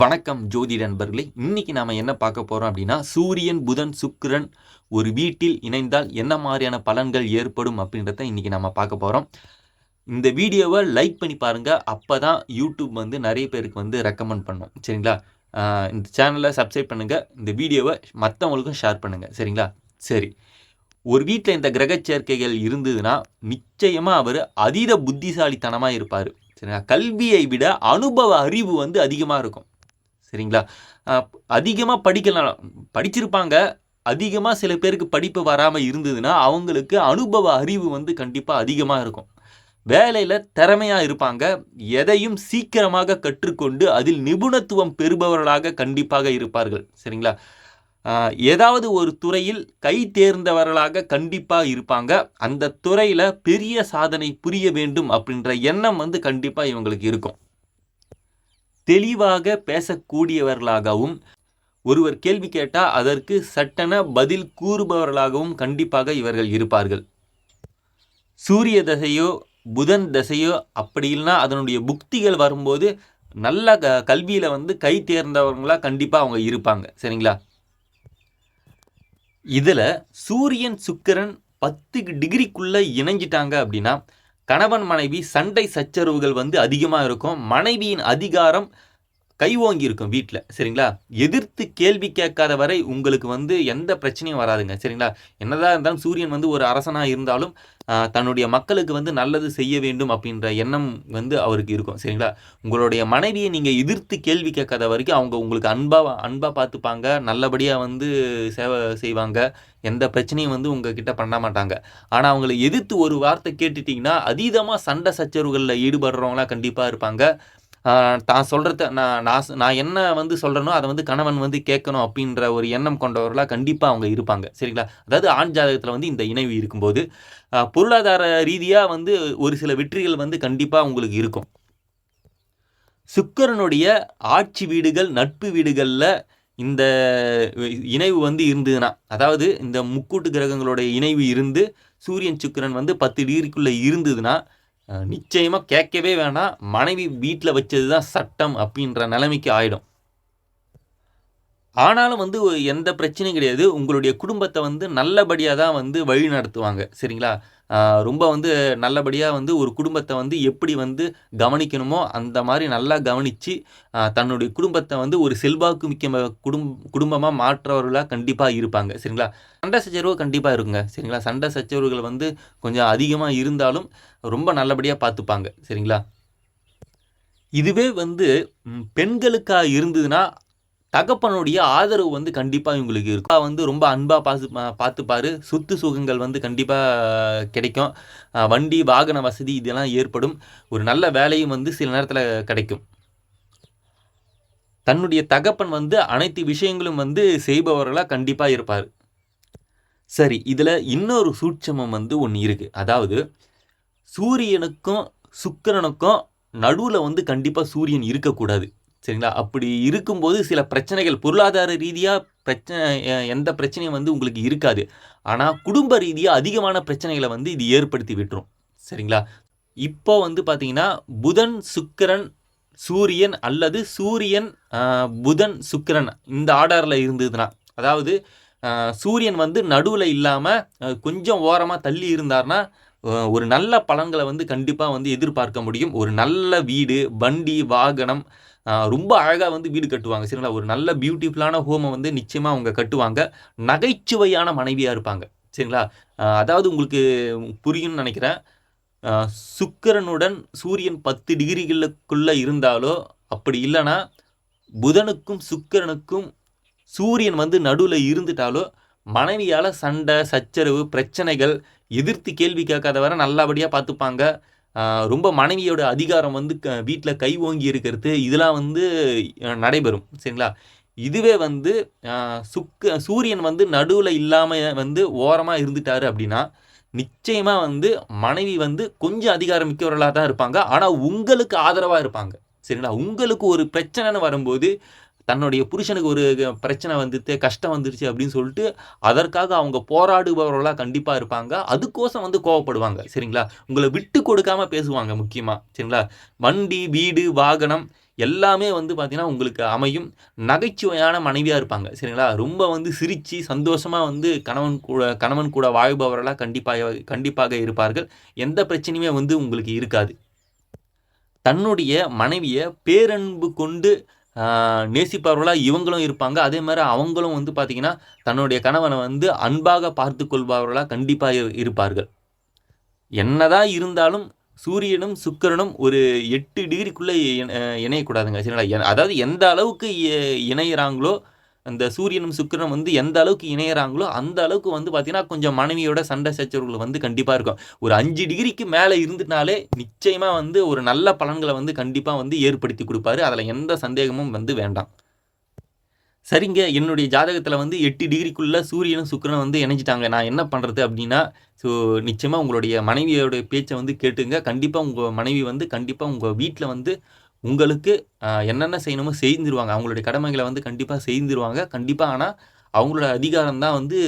வணக்கம் ஜோதி நண்பர்களே. இன்னைக்கு நாம என்ன பார்க்க போறோம் அப்படின்னா சூரியன் புதன் சுக்கிரன் ஒரு வீட்டில் இணைந்தால் என்ன மாதிரியான பலன்கள் ஏற்படும் அப்படின்றத இன்னைக்கு நாம பார்க்க போறோம். இந்த வீடியோவை லைக் பண்ணி பாருங்க. அப்போதான் யூடியூப் வந்து நிறைய பேருக்கு வந்து ரெக்கமெண்ட் பண்ணும். சரிங்களா? இந்த சேனலை சப்ஸ்கிரைப் பண்ணுங்க. இந்த வீடியோவை மற்றவங்களுக்கும் ஷேர் பண்ணுங்க. சரிங்களா? சரி. ஒரு வீட்டில் இந்த கிரக சேர்க்கைகள் இருந்ததுன்னா நிச்சயமாக அவர் அதீத புத்திசாலித்தனமாக இருப்பார். சரிங்களா? கல்வியை விட அனுபவ அறிவு வந்து அதிகமாக இருக்கும். சரிங்களா? அதிகமாக படிக்கலாம். படிச்சிருப்பாங்க. அதிகமாக சில பேருக்கு படிப்பு வராமல் இருந்ததுன்னா அவங்களுக்கு அனுபவ அறிவு வந்து கண்டிப்பாக அதிகமாக இருக்கும். வேலையில் திறமையாக இருப்பாங்க. எதையும் சீக்கிரமாக கற்றுக்கொண்டு அதில் நிபுணத்துவம் பெறுபவர்களாக கண்டிப்பாக இருப்பார்கள். சரிங்களா? ஏதாவது ஒரு துறையில் கை தேர்ந்தவர்களாக கண்டிப்பாக இருப்பாங்க. அந்த துறையில் பெரிய சாதனை புரிய வேண்டும் அப்படின்ற எண்ணம் வந்து கண்டிப்பாக இவங்களுக்கு இருக்கும். தெளிவாக பேசக்கூடியவர்களாகவும் ஒருவர் கேள்வி கேட்டால் அதற்கு சட்டென பதில் கூறுபவர்களாகவும் கண்டிப்பாக இவர்கள் இருப்பார்கள். சூரிய தசையோ புதன் தசையோ அப்படி இல்லைன்னா அதனுடைய புக்திகள் வரும்போது நல்ல க கல்வியில் வந்து கை தேர்ந்தவங்களாக கண்டிப்பாக அவங்க இருப்பாங்க. சரிங்களா? இதில் சூரியன் சுக்கிரன் பத்து டிகிரிக்குள்ளே இணைஞ்சிட்டாங்க அப்படின்னா கணவன் மனைவி சண்டை சச்சரவுகள் வந்து அதிகமாக இருக்கும். மனைவியின் அதிகாரம் கைவோங்கி இருக்கும் வீட்டில் சரிங்களா? எதிர்த்து கேள்வி கேட்காத வரை உங்களுக்கு வந்து எந்த பிரச்சனையும் வராதுங்க சரிங்களா? என்னதான் இருந்தாலும் சூரியன் வந்து ஒரு அரசனாக இருந்தாலும் தன்னுடைய மக்களுக்கு வந்து நல்லது செய்ய வேண்டும் அப்படின்ற எண்ணம் வந்து அவருக்கு இருக்கும் சரிங்களா? உங்களுடைய மனைவியை நீங்கள் எதிர்த்து கேள்வி கேட்காத வரைக்கும் அவங்க உங்களுக்கு அன்பாக அன்பாக பார்த்துப்பாங்க நல்லபடியாக வந்து சேவை செய்வாங்க எந்த பிரச்சனையும் வந்து உங்ககிட்ட பண்ண மாட்டாங்க. ஆனால் அவங்களை எதிர்த்து ஒரு வார்த்தை கேட்டுட்டிங்கன்னா அதீதமாக சண்டை சச்சரவுகளில் ஈடுபடுறவங்களாம் கண்டிப்பாக இருப்பாங்க. தான் சொல்கிறத நான் நான் நான் என்ன வந்து சொல்கிறேனோ அதை வந்து கணவன் வந்து கேட்கணும் அப்படின்ற ஒரு எண்ணம் கொண்டவர்களாக கண்டிப்பாக அவங்க இருப்பாங்க. சரிங்களா? அதாவது ஆண் ஜாதகத்தில் வந்து இந்த இணைவு இருக்கும்போது பொருளாதார ரீதியாக வந்து ஒரு சில வெற்றிகள் வந்து கண்டிப்பாக உங்களுக்கு இருக்கும். சுக்கிரனுடைய ஆட்சி வீடுகள் நட்பு வீடுகளில் இந்த இணைவு வந்து இருந்ததுன்னா அதாவது இந்த முக்கூட்டு கிரகங்களுடைய இணைவு இருந்து சூரியன் சுக்கிரன் வந்து பத்து டிகிரிக்குள்ளே இருந்ததுன்னா நிச்சயமாக கேட்கவே வேணாம். மனைவி வீட்டில் வச்சது தான் சட்டம் அப்படின்ற நிலைமைக்கு ஆகிடும் ஆனாலும் வந்து எந்த பிரச்சனையும் கிடையாது. உங்களுடைய குடும்பத்தை வந்து நல்லபடியாக தான் வந்து வழி நடத்துவாங்க. சரிங்களா? ரொம்ப வந்து நல்லபடியாக வந்து ஒரு குடும்பத்தை வந்து எப்படி வந்து கவனிக்கணுமோ அந்த மாதிரி நல்லா கவனித்து தன்னுடைய குடும்பத்தை வந்து ஒரு செல்வாக்கு மிக்க குடும் குடும்பமாக மாற்றவர்களாக கண்டிப்பாக இருப்பாங்க. சரிங்களா? சண்டை சச்சரவு கண்டிப்பாக இருக்குங்க. சரிங்களா? சண்டை சச்சரவுகள் வந்து கொஞ்சம் அதிகமாக இருந்தாலும் ரொம்ப நல்லபடியாக பார்த்துப்பாங்க சரிங்களா? இதுவே வந்து பெண்களுக்காக இருந்ததுன்னா தகப்பனுடைய ஆதரவு வந்து கண்டிப்பாக இவங்களுக்கு இருக்கும். வந்து ரொம்ப அன்பாக பாசு பா- பார்த்துப்பாரு சொத்து சுகங்கள் வந்து கண்டிப்பாக கிடைக்கும். வண்டி வாகன வசதி இதெல்லாம் ஏற்படும். ஒரு நல்ல வேலையும் வந்து சில நேரத்தில் கிடைக்கும். தன்னுடைய தகப்பன் வந்து அனைத்து விஷயங்களும் வந்து செய்பவர்களாக கண்டிப்பாக இருப்பார். சரி இதில் இன்னொரு சூட்சமம் வந்து ஒன்று இருக்குது அதாவது சூரியனுக்கும் சுக்கிரனுக்கும் நடுவில் வந்து கண்டிப்பாக சூரியன் இருக்கக்கூடாது. சரிங்களா? அப்படி இருக்கும்போது சில பிரச்சனைகள் பொருளாதார ரீதியாக பிரச்சனை எந்த பிரச்சனையும் வந்து உங்களுக்கு இருக்காது. ஆனால் குடும்ப ரீதியாக அதிகமான பிரச்சனைகளை வந்து இது ஏற்படுத்தி விட்டுரும். சரிங்களா? இப்போ வந்து பார்த்தீங்கன்னா புதன் சுக்கிரன் சூரியன் அல்லது சூரியன் புதன் சுக்கிரன் இந்த ஆர்டரில் இருந்ததுன்னா அதாவது சூரியன் வந்து நடுவில் இல்லாமல் கொஞ்சம் ஓரமாக தள்ளி இருந்தார்னா ஒரு நல்ல பலன்களை வந்து கண்டிப்பாக வந்து எதிர்பார்க்க முடியும். ஒரு நல்ல வீடு வண்டி வாகனம் ரொம்ப அழகாக வந்து வீடு கட்டுவாங்க. சரிங்களா? ஒரு நல்ல பியூட்டிஃபுல்லான ஹோமை வந்து நிச்சயமாக அவங்க கட்டுவாங்க. நகைச்சுவையான மனைவியாக இருப்பாங்க. சரிங்களா? அதாவது உங்களுக்கு புரியும்னு நினைக்கிறேன். சுக்கரனுடன் சுக்கிரனுடன் சூரியன் பத்து டிகிரிகளுக்குள்ளே இருந்தாலோ அப்படி இல்லைன்னா புதனுக்கும் சுக்கிரனுக்கும் சூரியன் வந்து நடுவில் இருந்துட்டாலோ மனைவியால் சண்டை சச்சரவு பிரச்சனைகள் எதிர்த்து கேள்வி கேட்காத வரை நல்லபடியாக பார்த்துப்பாங்க. ரொம்ப மனைவியோட அதிகாரம் வந்து க வீட்டில் கை ஓங்கி இருக்கிறது இதெல்லாம் வந்து நடைபெறும் சரிங்களா? இதுவே வந்து சுக்க சூரியன் வந்து நடுவில் இல்லாமல் வந்து ஓரமாக இருந்துட்டாரு அப்படின்னா நிச்சயமாக வந்து மனைவி வந்து கொஞ்சம் அதிகாரம் மிக்கவர்களாக தான் இருப்பாங்க. ஆனால் உங்களுக்கு ஆதரவாக இருப்பாங்க சரிங்களா? உங்களுக்கு ஒரு பிரச்சனைன்னு வரும்போது தன்னுடைய புருஷனுக்கு ஒரு பிரச்சனை வந்துட்டு கஷ்டம் வந்துருச்சு அப்படின்னு சொல்லிட்டு அதற்காக அவங்க போராடுபவர்களாக கண்டிப்பாக இருப்பாங்க. அதுக்கோசம் வந்து கோவப்படுவாங்க சரிங்களா? உங்களை விட்டு கொடுக்காம பேசுவாங்க முக்கியமாக சரிங்களா? வண்டி வீடு வாகனம் எல்லாமே வந்து பார்த்திங்கன்னா உங்களுக்கு அமையும். நகைச்சுவையான மனைவியாக இருப்பாங்க சரிங்களா? ரொம்ப வந்து சிரித்து சந்தோஷமாக வந்து கணவன் கூட கணவன் கூட வாழ்பவர்களாக கண்டிப்பாக கண்டிப்பாக இருப்பார்கள். எந்த பிரச்சனையுமே வந்து உங்களுக்கு இருக்காது. தன்னுடைய மனைவியை பேரன்பு கொண்டு நேசிப்பவர்களாக இவங்களும் இருப்பாங்க. அதே மாதிரி அவங்களும் வந்து பார்த்திங்கன்னா தன்னுடைய கணவனை வந்து அன்பாக பார்த்து கொள்பவர்களாக கண்டிப்பாக இருப்பார்கள். என்னதான் இருந்தாலும் சூரியனும் சுக்கரனும் ஒரு எட்டு டிகிரிக்குள்ளே இணையக்கூடாதுங்க சரிங்களா? அதாவது எந்த அளவுக்கு இணையிறாங்களோ அந்த சூரியனும் சுக்கரனும் வந்து எந்த அளவுக்கு இணையிறாங்களோ அந்த அளவுக்கு வந்து பார்த்தீங்கன்னா கொஞ்சம் மனைவியோட சண்டை சச்சரவுகள் வந்து கண்டிப்பாக இருக்கும். ஒரு அஞ்சு டிகிரிக்கு மேலே இருந்துட்டாலே நிச்சயமாக வந்து ஒரு நல்ல பலன்களை வந்து கண்டிப்பாக வந்து ஏற்படுத்தி கொடுப்பாரு. அதில் எந்த சந்தேகமும் வந்து வேண்டாம். சரிங்க என்னுடைய ஜாதகத்தில் வந்து எட்டு டிகிரிக்குள்ளே சூரியனும் சுக்கரனும் வந்து இணைஞ்சிட்டாங்க. நான் என்ன பண்ணுறது அப்படின்னா ஸோ நிச்சயமாக உங்களுடைய மனைவியோடைய பேச்சை வந்து கேட்டுங்க. கண்டிப்பாக உங்கள் மனைவி வந்து கண்டிப்பாக உங்கள் வீட்டில் வந்து உங்களுக்கு என்னென்ன செய்யணுமோ செய்திருவாங்க. அவங்களுடைய கடமைகளை வந்து கண்டிப்பாக செய்திருவாங்க. கண்டிப்பாக ஆனால் அவங்களோட அதிகாரம் தான் வந்து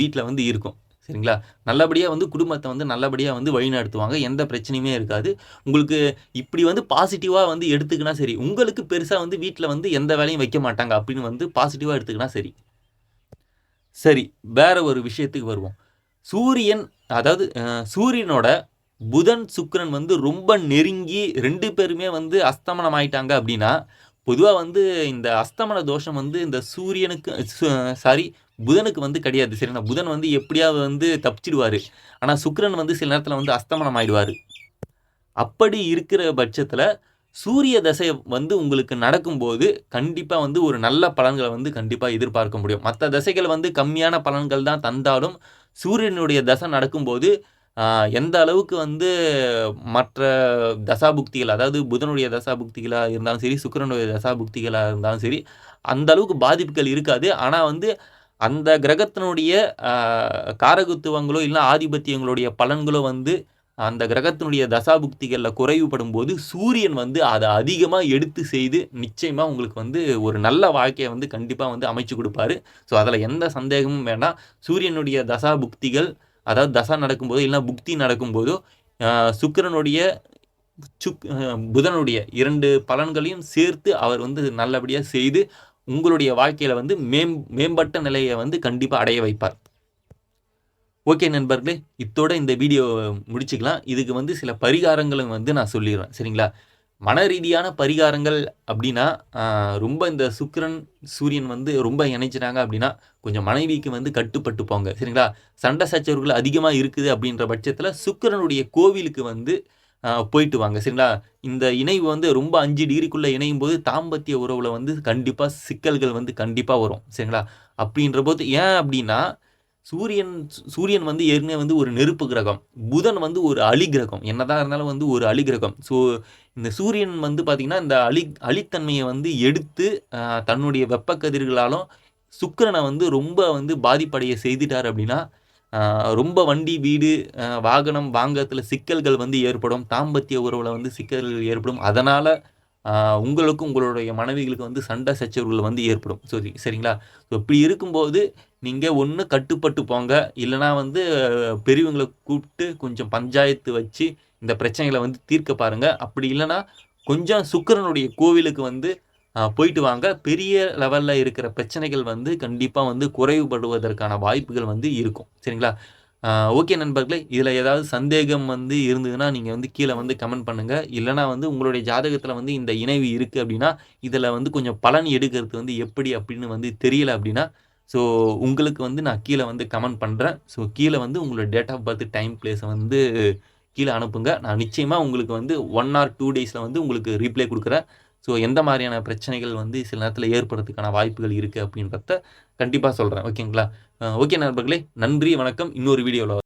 வீட்டில் வந்து இருக்கும். சரிங்களா? நல்லபடியாக வந்து குடும்பத்தை வந்து நல்லபடியாக வந்து வழிநடத்துவாங்க. எந்த பிரச்சனையுமே இருக்காது. உங்களுக்கு இப்படி வந்து பாசிட்டிவாக வந்து எடுத்துக்கினா சரி உங்களுக்கு பெருசாக வந்து வீட்டில் வந்து எந்த வேலையும் வைக்க மாட்டாங்க அப்படின்னு வந்து பாசிட்டிவாக எடுத்துக்கினா சரி. சரி வேற ஒரு விஷயத்துக்கு வருவோம். சூரியன் அதாவது சூரியனோட புதன் சுக்கரன் வந்து ரொம்ப நெருங்கி ரெண்டு பேருமே வந்து அஸ்தமனம் ஆயிட்டாங்க அப்படின்னா பொதுவாக வந்து இந்த அஸ்தமன தோஷம் வந்து இந்த சூரியனுக்கு சாரி புதனுக்கு வந்து கிடையாது. சரிங்களா? புதன் வந்து எப்படியாவது வந்து தப்பிச்சிடுவார். ஆனால் சுக்கரன் வந்து சில நேரத்தில் வந்து அஸ்தமனம் ஆயிடுவார் அப்படி இருக்கிற பட்சத்தில் சூரிய தசை வந்து உங்களுக்கு நடக்கும்போது கண்டிப்பாக வந்து ஒரு நல்ல பலன்களை வந்து கண்டிப்பாக எதிர்பார்க்க முடியும். மற்ற தசைகள் வந்து கம்மியான பலன்கள் தான் தந்தாலும் சூரியனுடைய தசை நடக்கும்போது எந்த அளவுக்கு வந்து மற்ற தசாபுக்திகள் அதாவது புதனுடைய தசாபுக்திகளாக இருந்தாலும் சரி சுக்கரனுடைய தசாபுக்திகளாக இருந்தாலும் சரி அந்த அளவுக்கு பாதிப்புகள் இருக்காது. ஆனால் வந்து அந்த கிரகத்தினுடைய காரகுத்துவங்களோ இல்லை ஆதிபத்தியங்களுடைய பலன்களோ வந்து அந்த கிரகத்தினுடைய தசாபுக்திகளில் குறைவுபடும் போது சூரியன் வந்து அதை அதிகமாக எடுத்து செய்து நிச்சயமாக உங்களுக்கு வந்து ஒரு நல்ல வாழ்க்கையை வந்து கண்டிப்பாக வந்து அமைச்சு கொடுப்பாரு. ஸோ அதில் எந்த சந்தேகமும் வேண்டாம். சூரியனுடைய தசாபுக்திகள் அதாவது தசா நடக்கும்போதோ இல்லைனா புக்தி நடக்கும்போதோ சுக்கரனுடைய சுக் புதனுடைய இரண்டு பலன்களையும் சேர்த்து அவர் வந்து நல்லபடியாக செய்து உங்களுடைய வாழ்க்கையில் வந்து மேம் மேம்பட்ட நிலையை வந்து கண்டிப்பாக அடைய வைப்பார். ஓகே நண்பர்களே இத்தோட இந்த வீடியோ முடிச்சுக்கலாம். இதுக்கு வந்து சில பரிகாரங்களும் வந்து நான் சொல்லிடுறேன். சரிங்களா? மன ரீதியான பரிகாரங்கள் அப்படின்னா ரொம்ப இந்த சுக்கரன் சூரியன் வந்து ரொம்ப இணைச்சிட்டாங்க அப்படின்னா கொஞ்சம் மனைவிக்கு வந்து கட்டுப்பட்டு போங்க சரிங்களா? சண்டை சச்சரவுகள் அதிகமாக இருக்குது அப்படின்ற பட்சத்தில் சுக்கரனுடைய கோவிலுக்கு வந்து போயிட்டு வாங்க. சரிங்களா? இந்த இணைவு வந்து ரொம்ப அஞ்சு டிகிரிக்குள்ளே இணையும் போது தாம்பத்திய உறவில் வந்து கண்டிப்பாக சிக்கல்கள் வந்து கண்டிப்பாக வரும். சரிங்களா? அப்படின்ற போது ஏன் அப்படின்னா சூரியன் சூரியன் வந்து ஏற்கனவே வந்து ஒரு நெருப்பு கிரகம். புதன் வந்து ஒரு அலி கிரகம். என்னதான் இருந்தாலும் வந்து ஒரு அலி கிரகம். ஸோ இந்த சூரியன் வந்து பார்த்திங்கன்னா இந்த அலி அலித்தன்மையை வந்து எடுத்து தன்னுடைய வெப்பக்கதிர்களாலும் சுக்கரனை வந்து ரொம்ப வந்து பாதிப்படைய செய்துட்டார் அப்படின்னா ரொம்ப வண்டி வீடு வாகனம் வாங்கத்தில் சிக்கல்கள் வந்து ஏற்படும். தாம்பத்திய உறவில் வந்து சிக்கல்கள் ஏற்படும். அதனால் உங்களுக்கும் உங்களுடைய மனைவிகளுக்கு வந்து சண்டை சச்சரவுகள் வந்து ஏற்படும். சரி சரிங்களா? ஸோ இப்படி இருக்கும்போது நீங்கள் ஒன்று கட்டுப்பட்டு போங்க. இல்லைனா வந்து பெரியவங்களை கூப்பிட்டு கொஞ்சம் பஞ்சாயத்து வச்சு இந்த பிரச்சனைகளை வந்து தீர்க்க பாருங்கள் அப்படி இல்லைனா கொஞ்சம் சுக்கரனுடைய கோவிலுக்கு வந்து போயிட்டு வாங்க. பெரிய லெவலில் இருக்கிற பிரச்சனைகள் வந்து கண்டிப்பாக வந்து குறைவுபடுவதற்கான வாய்ப்புகள் வந்து இருக்கும். சரிங்களா? ஓகே நண்பர்களே இதில் ஏதாவது சந்தேகம் வந்து இருந்ததுன்னா நீங்கள் வந்து கீழே வந்து கமெண்ட் பண்ணுங்கள் இல்லைனா வந்து உங்களுடைய ஜாதகத்தில் வந்து இந்த இணைவு இருக்குது அப்படின்னா இதில் வந்து கொஞ்சம் பலன் எடுக்கிறது வந்து எப்படி அப்படின்னு வந்து தெரியல அப்படின்னா ஸோ உங்களுக்கு வந்து நான் கீழே வந்து கமெண்ட் பண்ணுறேன் ஸோ கீழே வந்து உங்களோட டேட் ஆஃப் பர்த் டைம் பிளேஸை வந்து கீழே அனுப்புங்க. நான் நிச்சயமாக உங்களுக்கு வந்து ஒன் ஆர் டூ டேஸில் வந்து உங்களுக்கு ரீப்ளை கொடுக்குறேன். ஸோ எந்த மாதிரியான பிரச்சனைகள் வந்து சில நேரத்தில் ஏற்படுறதுக்கான வாய்ப்புகள் இருக்குது அப்படின்றத கண்டிப்பாக சொல்கிறேன் ஓகேங்களா? ஓகே நண்பர்களே நன்றி வணக்கம். இன்னொரு வீடியோவில்